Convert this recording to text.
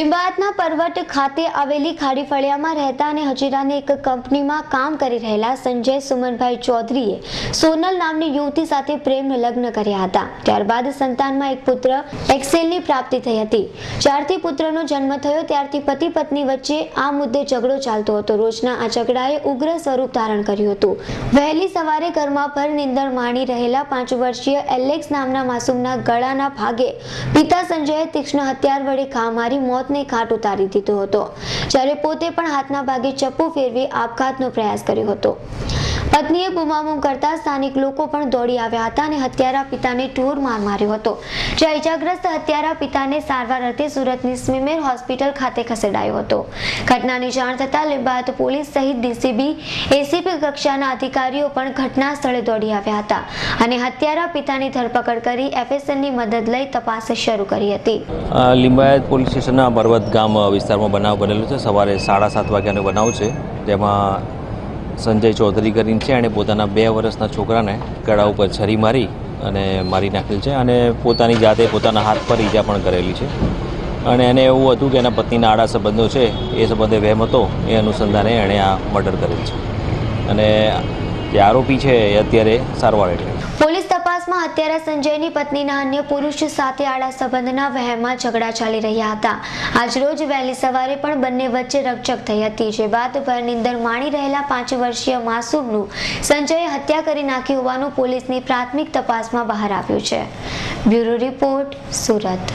લીંબાયતના પરવટ ખાતે આવેલી ખાડી ફળિયામાં રહેતા અને હજીરાની એક કંપનીમાં કામ કરી રહેલા સંજય સુમનભાઈ ચૌધરીએ સોનલ નામની યુવતી સાથે પ્રેમ લગ્ન કર્યા હતા. ત્યારબાદ સંતાનમાં એક પુત્ર, એક્સેલની પ્રાપ્તિ થઈ હતી. જ્યારથી પુત્રનો જન્મ થયો, ત્યારથી પતિ પત્ની વચ્ચે આ મુદ્દે ઝઘડો ચાલતો હતો. રોજના આ ઝઘડાએ ઉગ્ર સ્વરૂપ ધારણ કર્યું હતું. વહેલી સવારે ઘરમાં પર નિંદર માણી રહેલા પાંચ વર્ષીય એલેક્સ નામના માસૂમના ગળાના ભાગે પિતા સંજયે તીક્ષ્ણ હથિયાર વડે ઘા મારી મોતને ઘાટ ઉતારી દીધો હતો. જ્યારે પોતે પણ હાથના ભાગે ચપ્પુ ફેરવી આપઘાતનો પ્રયાસ કર્યો હતો. પત્નીએ બુમાબુમ કરતા સ્થાનિક લોકો પણ દોડી આવ્યા હતા અને હત્યારા પિતાને ઢોર માર માર્યો હતો. જ્યાં ઇજાગ્રસ્ત હત્યારા પિતાને સારવાર અર્થે સુરતની સ્મીમેર હોસ્પિટલ ખાતે ખસેડાયો હતો. ઘટનાની જાણ થતાં લિંબાયત પોલીસ સહિત ડીસીબી એસીપી કક્ષાના અધિકારીઓ પણ ઘટના સ્થળે દોડી આવ્યા હતા અને હત્યારા પિતાની ધરપકડ કરી એફએસએલની મદદ લઈ તપાસ શરૂ કરી હતી. લિંબાયત પોલીસ સ્ટેશનના પર્વત ગામ વિસ્તારમાં બનાવ બનેલો છે. સવારે સાડા સાત વાગ્યાનો બનાવ છે. જેમાં સંજય ચૌધરી કરીને છે એણે પોતાના બે વર્ષના છોકરાને ગળા ઉપર છરી મારી અને મારી નાખેલ છે અને પોતાની જાતે પોતાના હાથ પર ઈજા પણ કરેલી છે. અને એને એવું હતું કે એના પત્નીના આડા સંબંધો છે, એ સંબંધે વહેમ હતો, એ અનુસંધાને એણે આ મર્ડર કરેલ છે. અને જે આરોપી છે એ અત્યારે સારવાર હેઠળ છે. અત્યારે સંજયની પત્નીના અન્ય પુરુષ સાથે આડા સંબંધના વહેમમાં ઝઘડા ચાલી રહ્યા હતા આજરોજ વહેલી સવારે પણ બંને વચ્ચે રકઝક થઈ હતી, જે બાદ ભરનિંદર માણી રહેલા પાંચ વર્ષીય માસૂમનું સંજયે હત્યા કરી નાખી હોવાનું પોલીસની પ્રાથમિક તપાસમાં બહાર આવ્યું છે બ્યુરો રિપોર્ટ, સુરત